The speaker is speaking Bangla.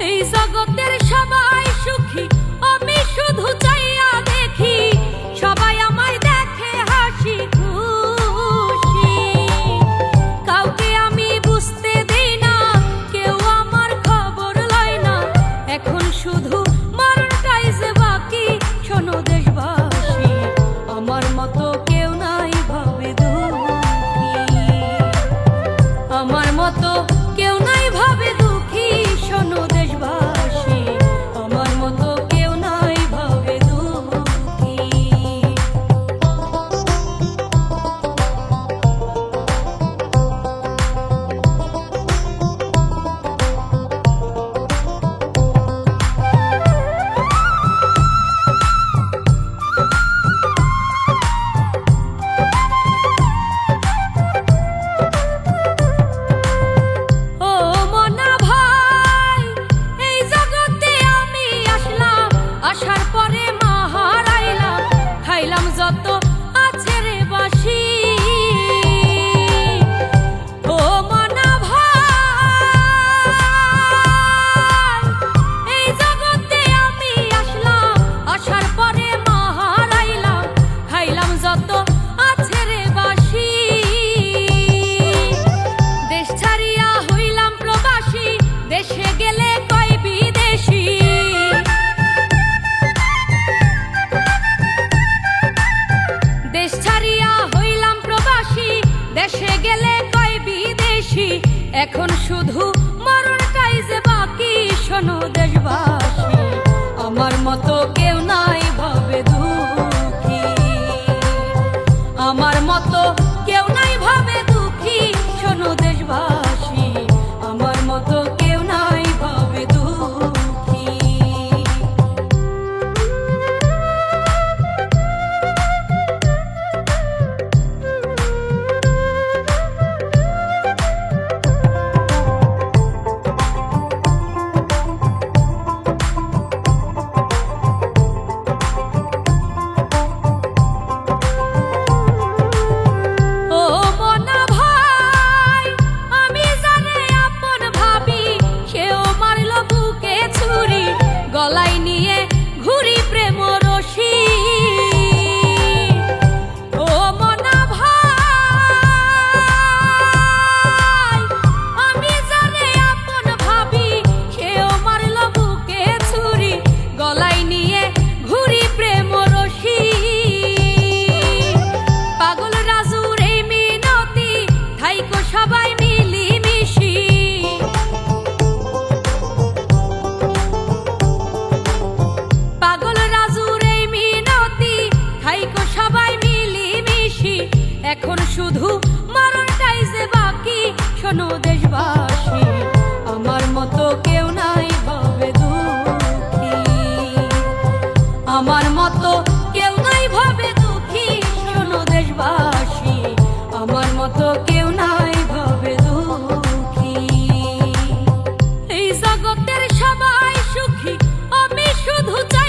এই জগতের সবাই এখন শুধু মরণ কাইজে বাকি, শোনো দেশবাসী, আমার মতো কেউ নাই ভাবে দুঃখী। আমার মতো কেউ নাই ভাবে দুঃখী শোনো দেশবাসী? আমার মতো কেউ নাই হবে দুঃখী। আমার মতো কেউ নাই ভাবে দুঃখী, শোনো দেশবাসী। আমার মতো কেউ নাই ভাবে দুঃখী। এই জগতের সবাই সুখী, আমি শুধু চাই